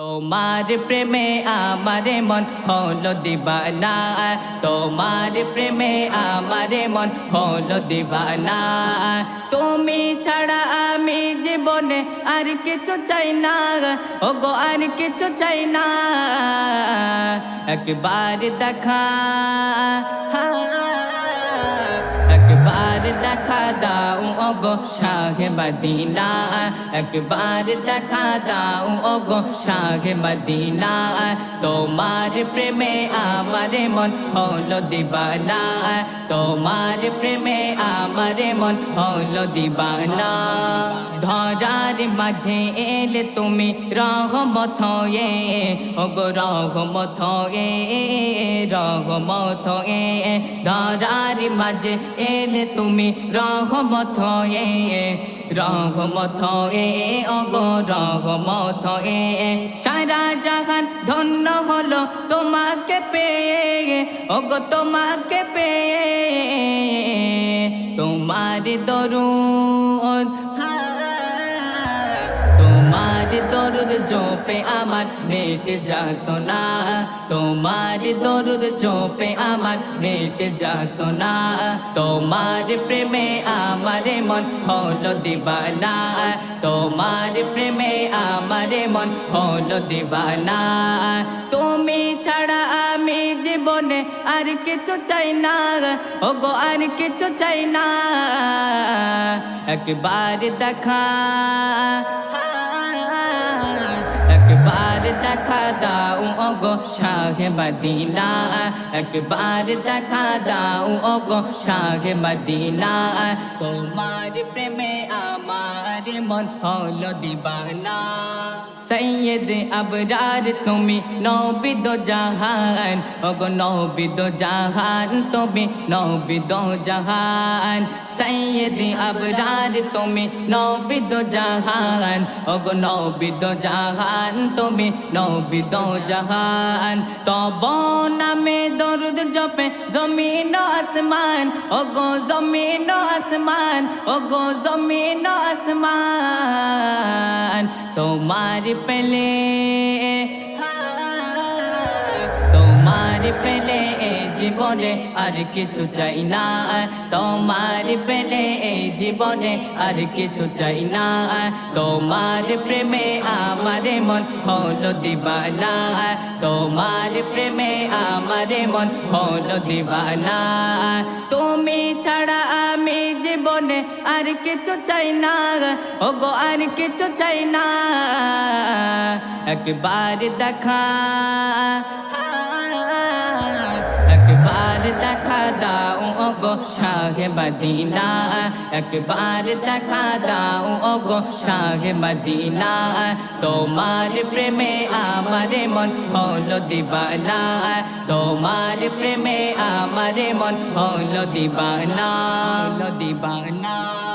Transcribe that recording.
তোমার প্রেমে আমার মন হলো দিবানা। তোমার প্রেমে আমার মন হলো দিবানা। তুমি ছাড়া আমি জীবনে আর কিছু চাই না। ও গো আর কিছু চাই না। একবার দেখা। একবার দেখা দাও অগ শাহে মদিনা। একবার দেখা দাও অগ শাহে মদিনা। তোমার প্রেমে আমার মন হলো দিবানা। তোমার প্রেমে আমার মন হলো দিবানা। ধরার মাঝে এলে তুমি রহমত হয়ে, ওগো রহমত হয়ে, রহমত এ ধরার মাঝে এলে তুমি রহমত হয়ে রহমত হয়ে, ওগো রহমত এ সারা জাহান ধন্য হলো তোমাকে পেয়ে, ওগো, তোমাকে পেয়ে, তোমার দরুদ তোমার দরুদ জোপে আমার মেট যাত না। তোমার দরুদ চোপে আমার মেট যাত না। তোমার প্রেমে আমার মন হলো দিবানা। তোমার প্রেমে আমার মন হলো দিবানা। তুমি ছাড়া আমি জীবনে আর কিছু চাই না। ও গো আর কিছু চাই না। একবার দেখা। একবার দেখা দাও, ওগো শাহে মদিনা। একবার দেখা দাও, ওগো শাহে মদিনা। তোমার প্রেমে আমার মন হলো দিবানা। সৈয়দ আবরার, তুমি নবিদ জাহান। ওগো নবিদ জাহান, তুমি নবিদ জাহান। সৈয়দ আবরার, তুমি নবিদ জাহান। ওগো নবিদ জাহান তুমি নবিদ জাহান তব নামে দরুদ জপে, জমিন আসমান। ওগো জমিন আসমান, ওগো জমিন আসমান। তোমার পেলে তোমার পেলে এই জীবনে আর কিছু চাই না তোমার পেলে এই জীবনে আর কিছু চাই না তোমার প্রেমে আমার মন হলো দিবানা তোমার প্রেমে আমার মন হলো দিবানা তুমি ছাড়া আমি জীবনে আর কিছু চাই না গো আর কিছু চাই না একবার দেখা একবার দেখা দাও, ওগো শাহে মদিনা। একবার দেখা দাও, ওগো শাহে মদিনা। তোমার প্রেমে আমার মন হলো দিবানা। তোমার প্রেমে আমার মন হলো দিবানা। হলো দিবানা।